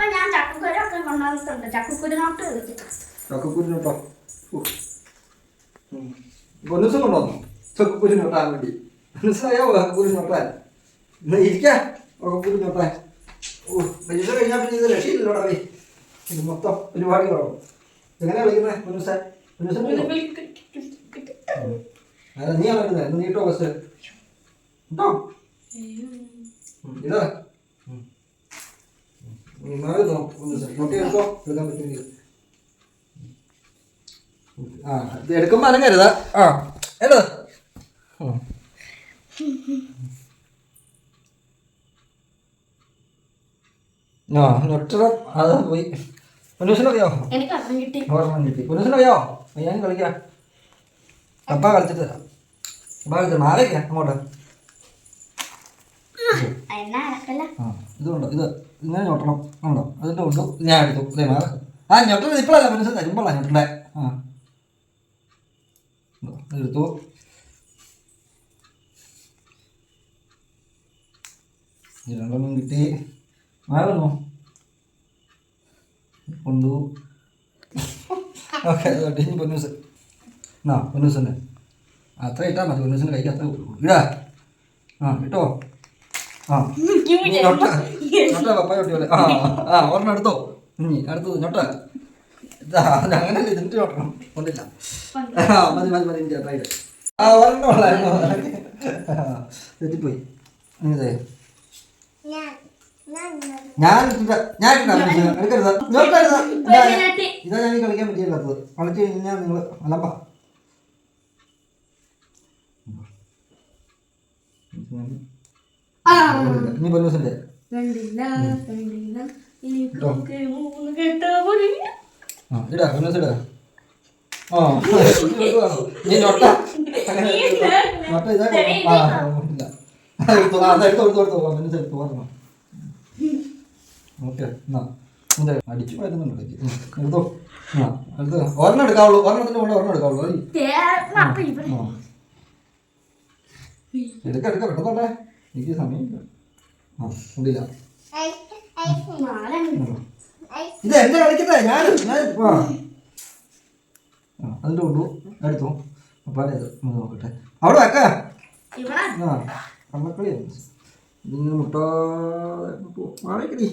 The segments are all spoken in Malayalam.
അപ്പൊ ഞാൻ ചക്കക്കുരൊക്കെ കൊണ്ടുവന്നിട്ടുണ്ട്. ചക്കക്കുരു നോട്ട് വെച്ച് ചക്കക്കുരു നോട്ടോ പൊന്നുസം കൊണ്ടുവന്നു. ചക്കക്കുരു നോട്ടാൻ വേണ്ടി. മനസ്സിലായോ? ചക്കക്കുരു നോട്ടാൻ. ഇന്ന് ഇരിക്കാ. ചക്കക്കുരു നോട്ടാൻ. ഓ പരീക്ഷ കഴിഞ്ഞാൽ പിന്നെ ഇത് രക്ഷയില്ലല്ലോടാ നീ ഇത് മൊത്തം പരിപാടി കുറവും എങ്ങനെയാ വിളിക്കുന്നത് പൊന്നുസ പൊന്നുസൻ അതെ നീ കളിക്കുന്നത് ഇന്ന് നീട്ടോ ബസ്? കേട്ടോ ഇതാ മാറി എടുത്തോ എടുക്കാൻ പറ്റുമെങ്കിൽ ആ ഇത് എടുക്കുമ്പോൾ അനങ്ങരുത് ആ എടു. ആ നൊട്ടണം അത് പോയി. കിട്ടി. ഓർമ്മ കിട്ടി. പൊന്നൂസിനറിയോ? ഞാൻ കളിക്കാം. അപ്പ കളിച്ചിട്ട് തരാം. അപ്പ കളിച്ചിട്ട് മാറിക്കാം അങ്ങോട്ട്. ഇതുണ്ടോ? ഇത്. ഇങ്ങനെ ഞൊട്ടണം. ഉണ്ടോ അതിന്റെ ഉണ്ട് ഞാൻ എടുത്തു. ഇതേ ആ ഞൊട്ടത് ഇപ്പോഴല്ല മനസ്സിൽ തരുമ്പോഴാണ് ഞൊട്ടണ്ടേ. ആ. എടുത്തു. രണ്ടെണ്ണം കിട്ടി. മാറുന്നു കൊണ്ടു. ഓക്കെ അതോട്ടെ ഇനി പൊന്നൂസ്. എന്നാ പൊന്നൂസിന്റെ അത്ര ഇട്ടാൽ മതി. പൊന്നൂസിന്റെ കൈക്ക് അത്ര ഇടാ. ആ ഇട്ടോ ഞൊട്ട. ഞൊട്ട പപ്പായ കുട്ടി പോലെ. ആ ആ ഒരെണ്ണം എടുത്തോ. ഇനി അടുത്തത് ഞൊട്ട. ഇതാ ഇതിന്റെ ഞൊട്ടണം കൊണ്ടില്ല. ആ മതി മതി മതി ഇന്റെ ട്രൈ ആ ഒരെണ്ണം ഉള്ളായിരുന്നു തെറ്റിപ്പോയി. ഇതേ. ഞാൻ ഞാൻ. എടുക്കരുത്. ഞൊട്ടരുത് ഇതാ. ഇതാ. ഞാൻ കളിക്കാൻ പറ്റിയില്ലാത്തത് കളിച്ച് കഴിഞ്ഞാൽ നിങ്ങൾ അലമ്പ. ഇനി പൊന്നൂസിന്റെ കണ്ടില്ല കണ്ടില്ല. എനിക്കൊക്കെ മൂന്ന് കെട്ട പോലെ. ആ ഇടാ പൊന്നൂസ് ഇടാ. ആ നീ ഇതാ ആ ഇല്ല. എടുത്തു ഓക്കെ എന്നാ. അടിച്ചു എടുത്തു. ആ എടുത്ത്. ഒരെണ്ണം എടുക്കാവുള്ളൂ. ഒരെണ്ണത്തിന് കൂടെ ഒരെണ്ണം എടുക്കാവുള്ളൂ. എടുക്ക എടുക്ക പെട്ടെന്നോട്ടെ എനിക്ക് സമയമില്ല. ആ ഉണ്ടില്ല. നാലെണ്ണം ഉം. ഇത് എന്റെ കളിക്കട്ടെ ഞാൻ ഞാൻ അതിന്റെ കൊണ്ടു എടുത്തു. അപ്പാടെ ഇത് നോക്കട്ടെ. അവിടെ വെക്ക. ആ കള്ളക്കളി ഇതിങ്ങനെ മുട്ട മാറിക്കടി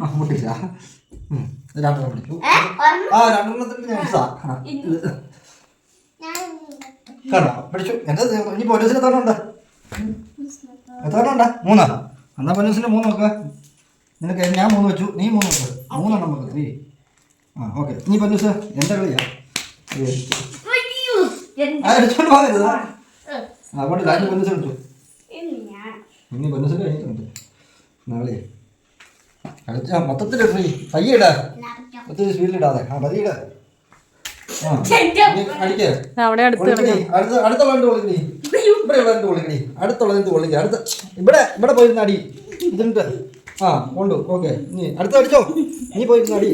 ആ മുട്ടില്ല. രണ്ടെണ്ണം പിടിച്ചു ആ രണ്ടെണ്ണത്തിന് ഇത് കണ്ടോ? ഇനി എന്നാ മൂന്ന് നോക്ക നിനക്ക് ഞാൻ മൂന്ന് വെച്ചു. നീ മൂന്ന് വെക്കുക മൂന്നെണ്ണം വെക്ക്. നീ. ആ ഓക്കെ. ഇനി കളിയാ. അയ്യോ, എന്ത്? ആ എടുത്തോണ്ട് പോകരുത് ഏ, ആ കൊണ്ട് കാര്യം പോലീസ് എടുത്തു. ഇനി മൊത്തത്തിൽ ഫ്രീ പയ്യടാ. ഒത്തിരി സ്പീഡിലിടാതെ ആ പതിയിട ആ ചെന്റെ ഇനി അടിക്കേ അവിടെ അടുത്ത്. അടുത്ത അടുത്തുള്ളതിന്റെ ഒളിക്കടി ഇവിടെ ഉള്ളതിന്റെ ഒളിക്കടി അടുത്തുള്ളതിന്റെ ഒളിക്കടി അടുത്ത ഇവിടെ ഇവിടെ പോയിരുന്ന അടി. ഇതിന്റെ ആ കൊണ്ടു. ഓക്കെ. നീ അടുത്ത അടിച്ചോ. നീ പോയിരുന്ന അടി.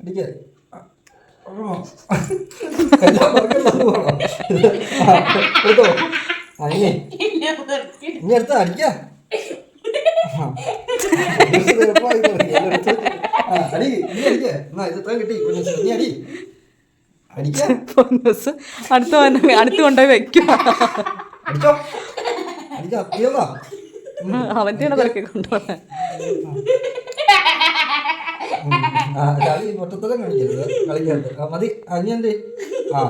അടിക്കേ. എടുത്തോ ആ ഇനി. ഇനി അടുത്ത അടിക്ക. അടി. നീ അടിക്കേ. എന്നാ ഇത് കിട്ടി. നീ അടി. അടിക്ക പൊന്നൂസ് അടുത്ത് വന്ന് അടുത്ത് കൊണ്ടുപോയി വെക്കുക അവന്റെ പെറുക്കി കൊണ്ടുപോകാൻ ഉം. ആ കളി മൊത്തത്തിലും കളിക്കരുത്. ആ മതി. ആ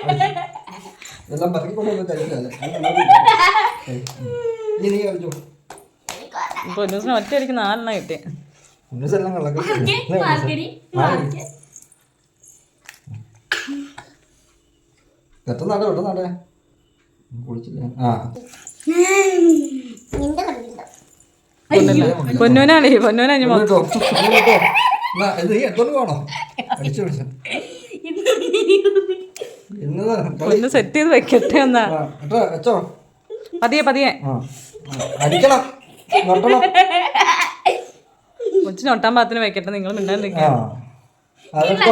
അടിച്ചു. എല്ലാം പറക്കിക്കൊണ്ടൊന്നും കഴിക്കാല്ലേ ഇനി നീ കളിച്ചോ. പൊന്നൂസിന് ഒറ്റ അടിക്ക് നാലെണ്ണം കിട്ടിയ ഉന്നസെല്ലാം മാർക്കരി, മാർക്കരി, മാർക്കരി. പെട്ടെന്നാടെ പെട്ടെന്നാടെ കുളിച്ചില്ല. ആ. പൊന്നൂനാണ് പൊന്നൂനാ ഇത് നീ എടുത്തോണ്ട് പോകണോ അടിച്ചു പിടിച്ചു എന്നതാ സെറ്റ് ചെയ്ത് വെക്കട്ടെ എന്നാ. വെച്ചോ. പതിയെ പതിയെ. അടിക്കണം. കൊച്ചിന് ഒട്ടാൻ പാത്തിന് വെക്കട്ടെ നിങ്ങൾ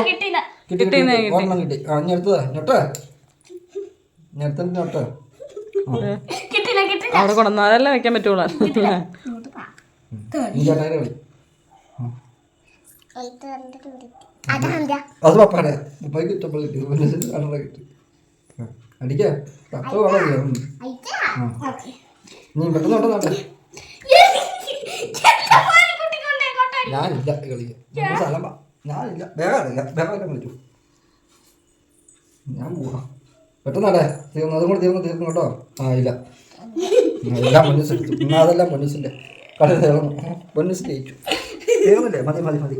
കിട്ടിയില്ല കിട്ടി കിട്ടി കിട്ടി. അവിടെ കൊണ്ടുവന്നാലല്ലേ വെക്കാൻ പറ്റുള്ളൂ. അത് പപ്പാടെ. പപ്പായ്ക്ക് കിട്ടി അടിക്കാ. പപ്പ വളരെ നീ പെട്ടെന്ന് ഞാനില്ല കളിക്കാൻ സ്ഥലം. ഞാനില്ല. വേഗം അറിയില്ല വേഗം വിളിച്ചു ഞാൻ പോവാ. പെട്ടെന്നാടേ തീർന്നു അതും കൂടെ തീർന്നു തീർന്നു കേട്ടോ. ആ ഇല്ല. എല്ലാം പൊന്നൂസ് എടുത്തു. എന്നാ അതെല്ലാം പൊന്നൂസിന്റെ കളി തീർന്നു പൊന്നൂസ് ജയിച്ചു. തീർന്നില്ലേ മതി മതി മതി.